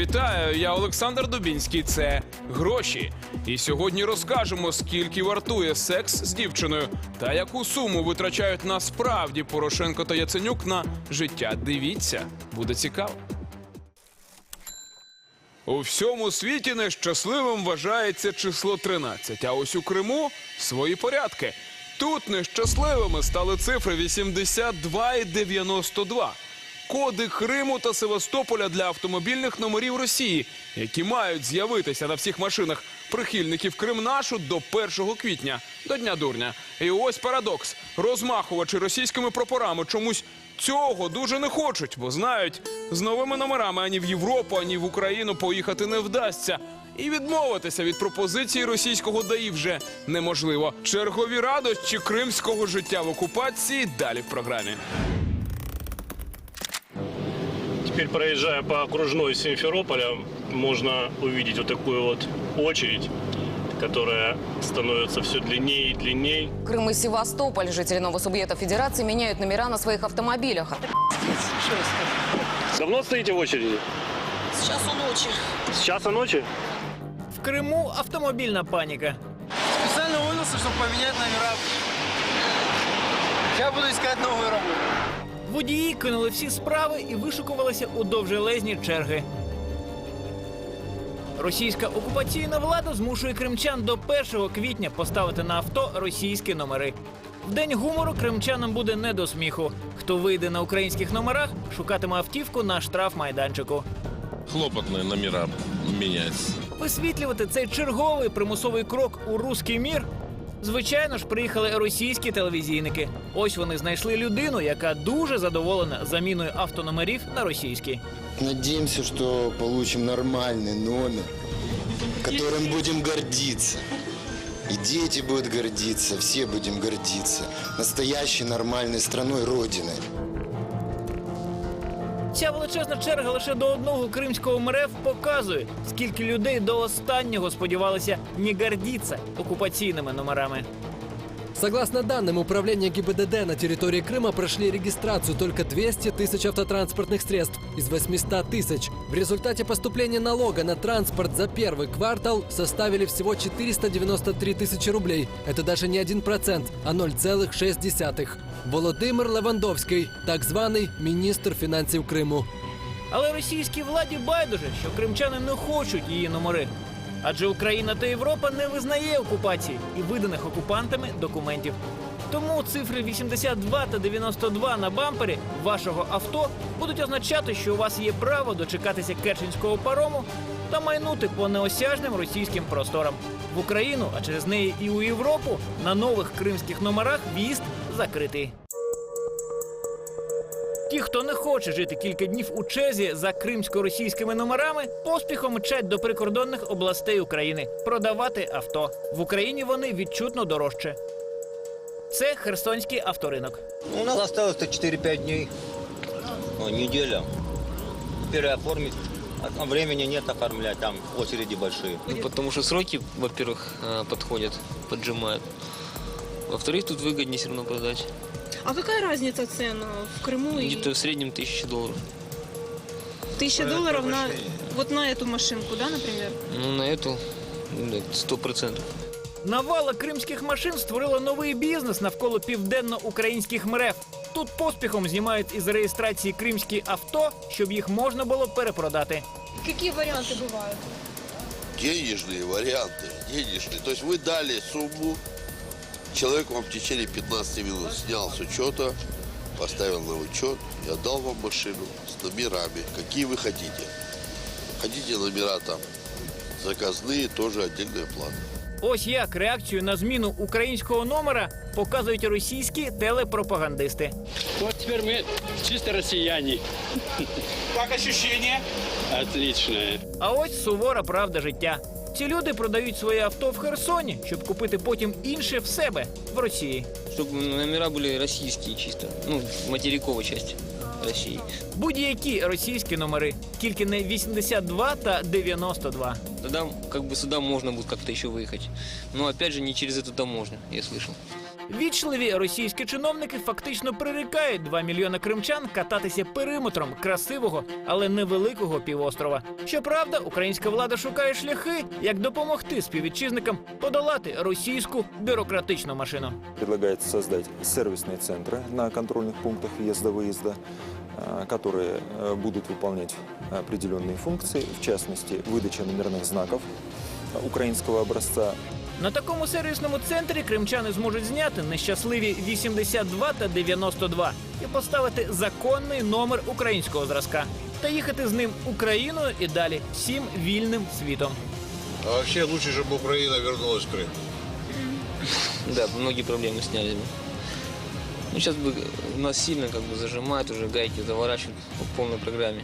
Вітаю, я Олександр Дубінський. Це гроші. І сьогодні розкажемо, скільки вартує секс з дівчиною та яку суму витрачають насправді Порошенко та Яценюк на життя. Дивіться, буде цікаво. У всьому світі нещасливим вважається число 13, а ось у Криму свої порядки. Тут нещасливими стали цифри 82 і 92. Коди Криму та Севастополя для автомобільних номерів Росії, які мають з'явитися на всіх машинах прихильників Кримнашу до 1 квітня, до Дня дурня. І ось парадокс: розмахувачі російськими прапорами чомусь цього дуже не хочуть, бо знають, з новими номерами ані в Європу, ані в Україну поїхати не вдасться. І відмовитися від пропозиції російського ДАІ вже неможливо. Чергові радощі кримського життя в окупації далі в програмі. Теперь, проезжая по окружной Симферополя, можно увидеть вот такую вот очередь, которая становится все длиннее и длиннее. Крым и Севастополь. Жители Новосубъекта Федерации меняют номера на своих автомобилях. Давно стоите в очереди? С часу ночи. С часа ночи? В Криму автомобільна паніка. Специально уволился, чтобы поменять номера. Сейчас буду искать новую работу. Водії кинули всі справи і вишукувалися у довжелезні черги. Російська окупаційна влада змушує кримчан до 1 квітня поставити на авто російські номери. В день гумору кримчанам буде не до сміху. Хто вийде на українських номерах, шукатиме автівку на штрафмайданчику. хлопотные номера менять. Висвітлювати цей черговий примусовий крок у руський мір. Звичайно ж, приїхали російські телевізійники. Ось вони знайшли людину, яка дуже задоволена заміною автономерів на російські. Надіємося, що получим нормальний номер, которым будемо гордитися. И дети будут гордиться, все будем гордиться. Настоящей нормальной страной Родиной. Ця величезна черга лише до одного кримського МРФ показує, скільки людей до останнього сподівалися не гордіться окупаційними номерами. Согласно данным Управления ГИБДД, на территории Крыма прошли регистрацию только 200 тысяч автотранспортных средств из 800 тысяч. В результате поступления налога на транспорт за первый квартал составили всего 493 тысячи рублей. Это даже не 1%, а 0,6. Володимир Левандовський, так званий міністр фінансів Криму. Але російській владі байдуже, що кримчани не хочуть її номери. Адже Україна та Європа не визнає окупації і виданих окупантами документів. Тому цифри 82 та 92 на бампері вашого авто будуть означати, що у вас є право дочекатися керченського парому та майнути по неосяжним російським просторам в Україну, а через неї і у Європу на нових кримських номерах в'їзд закритий. Ті, хто не хоче жити кілька днів у чезі за кримсько-російськими номерами, поспіхом мчать до прикордонних областей України продавати авто. В Україні вони відчутно дорожче. Це Херсонський авторинок. У нас осталось-то 4-5 дней. Ой, неделя. Переоформить. А времени нет оформлять, там очереди большие. Ну, потому что сроки, во-первых, э, подходят, поджимают. Во-вторых, тут выгоднее все равно продать. А какая разница цен в Крыму и Где-то в среднем тысяча долларов. тысяча долларов на вот на эту машинку, да, например? Ну, на эту сто процентов. Навала кримських машин створила новий бізнес навколо південно-українських МРЕФ. Тут поспіхом знімають із реєстрації кримські авто, щоб їх можна було перепродати. Какие варианты бывают? денежные варианты, денежные. То есть вы дали сумму, человек вам в течение 15 минут снял с учета, поставил на учет и отдал вам машину с номерами, какие вы хотите. Хотите номера там заказные, тоже отдельная плата. Ось як реакцію на зміну українського номера показують російські телепропагандисти. Вот теперь мы чисто россияне. Как ощущение? Отличное. А ось сувора правда життя. Ці люди продають своє авто в Херсоні, щоб купити потім інше в себе в Росії. Чтобы номера были российские чисто. Ну, в материковой части России. Будь-які російські номери, тільки не 82 та 92. Тогда как бы сюда можно будет как-то еще выехать. Но опять же не через эту таможню, я слышал. Вічливі російські чиновники фактично прирікають 2 мільйони кримчан кататися периметром красивого, але невеликого півострова. Щоправда, українська влада шукає шляхи, як допомогти співвітчизникам подолати російську бюрократичну машину. Предлагается создать сервисные центры на контрольных пунктах въезда-выезда, э, которые э, будут выполнять определенные функции, в частности, выдача номерных знаков э, украинского образца, На такому сервісному центрі кримчани зможуть зняти нещасливі 82 та 92 і поставити законний номер українського зразка та їхати з ним Україною і далі всім вільним світом. А вообще лучше, чтобы Украина вернулась в Крым. Да, многие проблемы снялись бы. Ну, сейчас бы нас сильно как бы зажимают, уже гайки заворачивают по полной программе.